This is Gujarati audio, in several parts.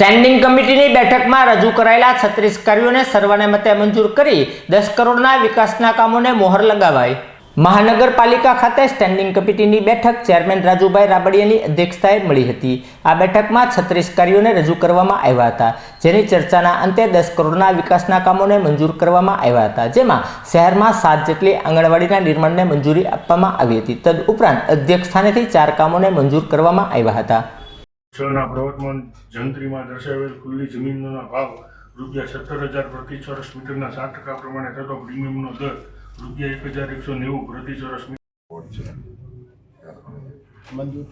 સ્ટેન્ડિંગ કમિટીની બેઠકમાં રજૂ કરાયેલા છત્રીસ કાર્યોને સર્વાનુમતે મંજૂર કરી દસ કરોડના વિકાસના કામોને મોહર લગાવાઈ. મહાનગરપાલિકા ખાતે સ્ટેન્ડિંગ કમિટીની બેઠક ચેરમેન રાજુભાઈ રાબડિયાની અધ્યક્ષતાએ મળી હતી. આ બેઠકમાં છત્રીસ કાર્યોને રજૂ કરવામાં આવ્યા હતા, જેની ચર્ચાના અંતે દસ કરોડના વિકાસના કામોને મંજૂર કરવામાં આવ્યા હતા, જેમાં શહેરમાં સાત જેટલી આંગણવાડીના નિર્માણને મંજૂરી આપવામાં આવી હતી. તદ ઉપરાંત અધ્યક્ષ સ્થાનેથી ચાર કામોને મંજૂર કરવામાં આવ્યા હતા. ક્ષના પ્રવર્તમાન જંત્રીમાં દર્શાવેલ ખુલ્લી જમીનોના ભાવ રૂપિયા સત્તર હજાર પ્રતિ ચોરસ મીટરના સાત ટકા પ્રમાણે થતો પ્રીમિયમનો દર રૂપિયા એક હજાર એકસો નેવું પ્રતિ ચોરસ મીટર. મંજૂર.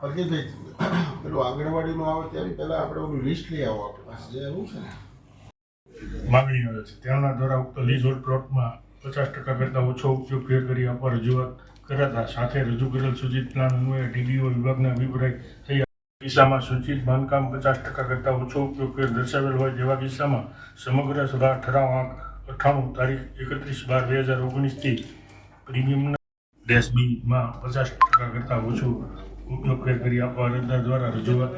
ફરજીભાઈ પેલું આંગણવાડીનું આવે ત્યારે પહેલાં આપણે ઓલું લિસ્ટ લઈ આવો આપણી પાસે જે એવું છે ને. માંગણી છે. તેના દ્વારા ઉક્ત લીઝ હોલ્ડ પ્લોટમાં પચાસ ટકા કરતાં ઓછો ઉપયોગ ફેર કરી આપવા રજૂઆત કરાતા. સાથે રજૂ કરેલ સૂચિત પ્લાન અન્વયે ડીડીઓ વિભાગના અભિપ્રાય થઈ કિસ્સામાં સૂચિત બાંધકામ પચાસ ટકા કરતાં ઓછો ઉપયોગ દર્શાવેલ હોય તેવા કિસ્સામાં સમગ્ર સભા ઠરાવ આંક અઠ્ઠાણું તારીખ એકત્રીસ બાર બે હજાર ઓગણીસથી પ્રીમિયમના ડેશ બીમાં પચાસ ટકા કરતાં ઓછો ઉપયોગ કરી આપવા અરજદાર દ્વારા રજૂઆત.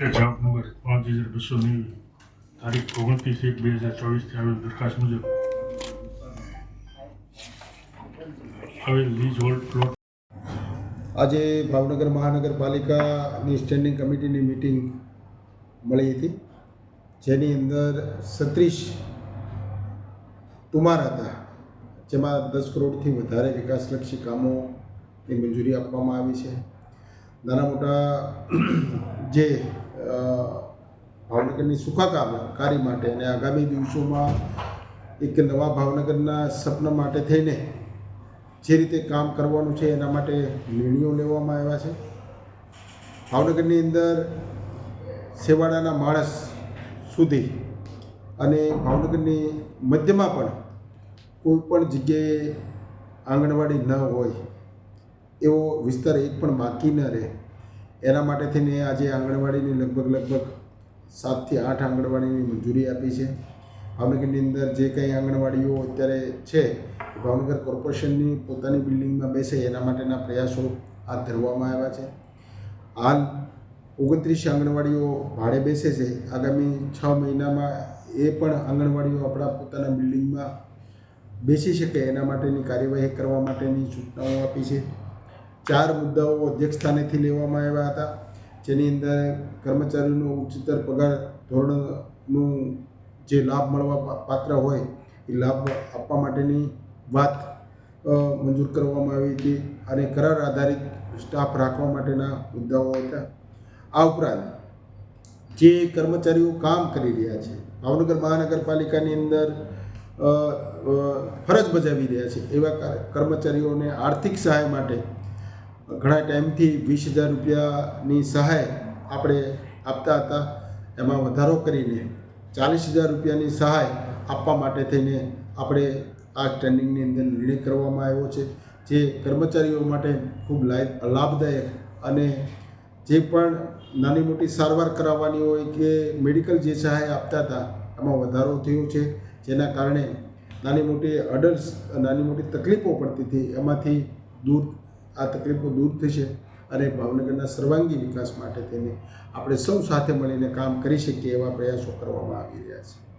જવાબ નંબર પાંચ હજાર બસો નેવું. તારીખ ઓગણત્રીસ એક બે હજાર ચોવીસથી આવેલ દરખાસ્ત મુજબ. આવેલ લીઝ હોલ્ડ પ્લોટ. આજે ભાવનગર મહાનગરપાલિકાની સ્ટેન્ડિંગ કમિટીની મિટિંગ મળી હતી. જેની અંદર સત્રીસ તુમાર હતા. જેમાં દસ કરોડથી વધારે વિકાસલક્ષી કામોની મંજૂરી આપવામાં આવી છે. નાના મોટા જે ભાવનગરની સુખાકારી માટે અને આગામી દિવસોમાં એક નવા ભાવનગરના સપના માટે થઈને જે રીતે કામ કરવાનું છે એના માટે નિર્ણયો લેવામાં આવ્યા છે. ભાવનગરની અંદર સેવાડાના માણસ સુધી અને ભાવનગરની મધ્યમાં પણ કોઈ પણ જગ્યાએ આંગણવાડી ન હોય એવો વિસ્તાર એક પણ બાકી ન રહે. એના માટે થઈને આજે આંગણવાડીની લગભગ લગભગ સાતથી આઠ આંગણવાડીની મંજૂરી આપી છે. ભાવનગરની અંદર જે કંઈ આંગણવાડીઓ અત્યારે છે ભાવનગર કોર્પોરેશનની પોતાની બિલ્ડિંગમાં બેસે, એના માટેના પ્રયાસો હાથ ધરવામાં આવ્યા છે. હાલ ઓગણત્રીસ આંગણવાડીઓ ભાડે બેસે છે. આગામી છ મહિનામાં એ પણ આંગણવાડીઓ આપણા પોતાના બિલ્ડિંગમાં બેસી શકે, એના માટેની કાર્યવાહી કરવા માટેની સૂચનાઓ આપી છે. ચાર મુદ્દાઓ અધ્યક્ષ સ્થાનેથી લેવામાં આવ્યા હતા. જેની અંદર કર્મચારીનો ઉચ્ચતર પગાર ધોરણનું જે લાભ મળવા પાત્ર હોય, એ લાભ આપવા માટેની વાત મંજૂર કરવામાં આવી હતી અને કરાર આધારિત સ્ટાફ રાખવા માટેના મુદ્દાઓ હતા. આ ઉપરાંત, જે કર્મચારીઓ કામ કરી રહ્યા છે, ભાવનગર મહાનગરપાલિકાની અંદર ફરજ બજાવી રહ્યા છે, એવા કર્મચારીઓને આર્થિક સહાય માટે ઘણા ટાઈમથી વીસ હજાર રૂપિયાની સહાય આપણે આપતા હતા. એમાં વધારો કરીને ચાલીસ હજાર રૂપિયાની સહાય આપવા માટે થઈને આપણે આ સ્ટેન્ડિંગની અંદર નિર્ણય કરવામાં આવ્યો છે. જે કર્મચારીઓ માટે ખૂબ લાભદાયક અને જે પણ નાની મોટી સારવાર કરાવવાની હોય કે મેડિકલ જે સહાય આપતા હતા, એમાં વધારો થયો છે. જેના કારણે નાની મોટી અડલ્ટ, નાની મોટી તકલીફો પડતી હતી. એમાંથી દૂર આ તકલીફો દૂર થશે અને ભાવનગરના સર્વાંગી વિકાસ માટે તેને આપણે સૌ સાથે મળીને કામ કરી શકીએ એવા પ્રયાસો કરવામાં આવી રહ્યા છે.